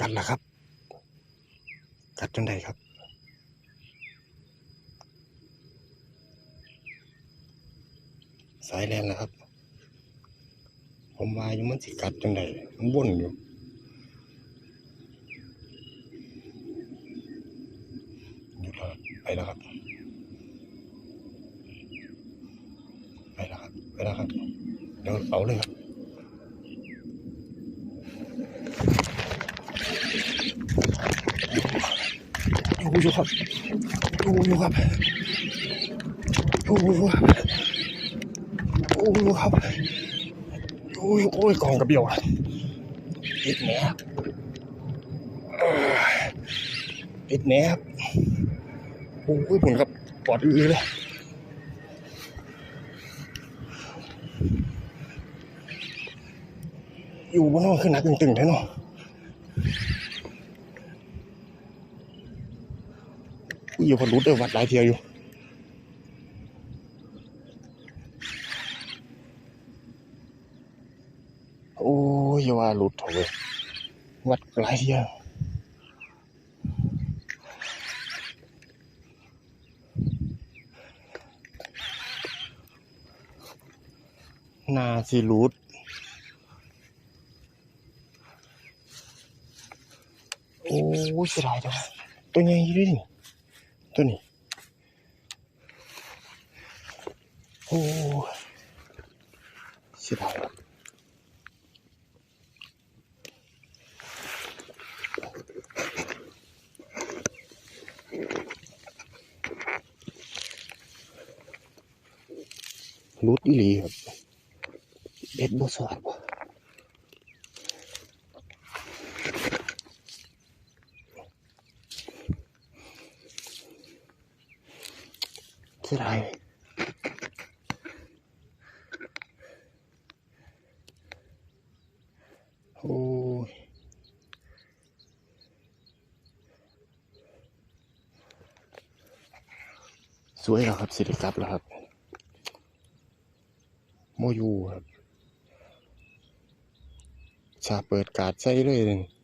กัดละครับ กัดจนใดครับ สายแลนแล้วครับ ผมว่าอยู่มันสิกัดจังใดมันบ่นอยู่อยู่แล้วไปแล้วครับไปแล้วครับไปแล้วครับเดี๋ยวเอาเลยครับ ดูอยู่ครับอยู่อยู่ครับอยู่อยู่ครับอยู่อยู่ครับอยู่อยู่โอ้ยกองกระเบียวอะติดแหนบติดแหนบโอ้ยผมครับปอดอื้อเลยอยู่บนห้องขึ้นหนักตึงๆแท้เนาะ อยู่พอรู้เด้อวัดหลายเทียวอยู่โอ้ยว่าหลุดเถอะเว้ยวัดหลายเทียวนาสิหลุดโอ้ยเสียดายจังตัวใหญ่อยู่ด้วยนี่ ตัวนี้ โอ้เสียดายรุดอีหลีครับเบ็ดบ่สอดบ่ เสียดายโอ้ยสวยแล้วครับสิริกลับแล้วครับ โมยูครับชาเปิดการ์ดใส่เลยนี่